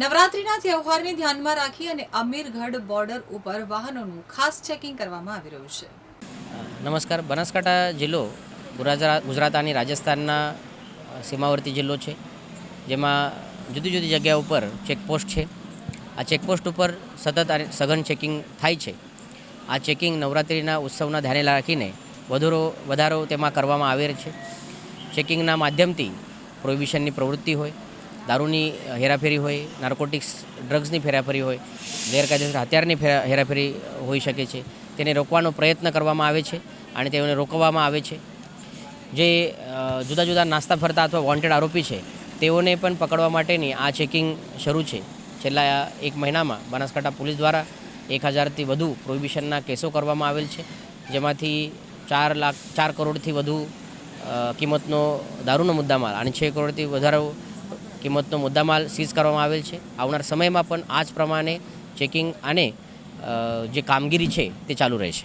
નવરાત્રિના તહેવારને ધ્યાનમાં રાખી અને અમીરગઢ બોર્ડર ઉપર વાહનોનું ખાસ ચેકિંગ કરવામાં આવી રહ્યું છે. નમસ્કાર. બનાસકાંઠા જિલ્લો ગુજરાત અને રાજસ્થાનના સીમાવર્તી જિલ્લો છે, જેમાં જુદી જુદી જગ્યા ઉપર ચેકપોસ્ટ છે. આ ચેકપોસ્ટ ઉપર સતત સઘન ચેકિંગ થાય છે. આ ચેકિંગ નવરાત્રિના ઉત્સવના ધ્યાને રાખીને વધારો વધારો તેમાં કરવામાં આવે છે. ચેકિંગના માધ્યમથી પ્રોહિબિશનની પ્રવૃત્તિ હોય દારૂની હેરાફેરી હોય નાર્કોટિક્સ ડ્રગ્સની ફેરાફેરી હોય, ગેરકાયદેસર હથિયારની ફેરા, હેરાફેરી હોઈ શકે છે. તેને રોકવાનો પ્રયત્ન કરવામાં આવે છે અને તેઓને રોકવામાં આવે છે. જે જુદા જુદા નાસ્તા ફરતા અથવા વોન્ટેડ આરોપી છે, તેઓને પણ પકડવા માટેની આ ચેકિંગ શરૂ છે. છેલ્લા એક મહિનામાં બનાસકાંઠા પોલીસ દ્વારા એક હજારથી વધુ પ્રોહિબિશનના કેસો કરવામાં આવેલ છે, જેમાંથી ચાર લાખ, ચાર કરોડથી વધુ કિંમતનો દારૂનો મુદ્દામાલ અને છ કરોડથી વધારે કિંમતનો મુદ્દામાલ સીઝ કરવામાં આવેલ છે. આવનાર સમયમાં પણ આ જ પ્રમાણે ચેકિંગ અને જે કામગીરી છે તે ચાલુ રહેશે.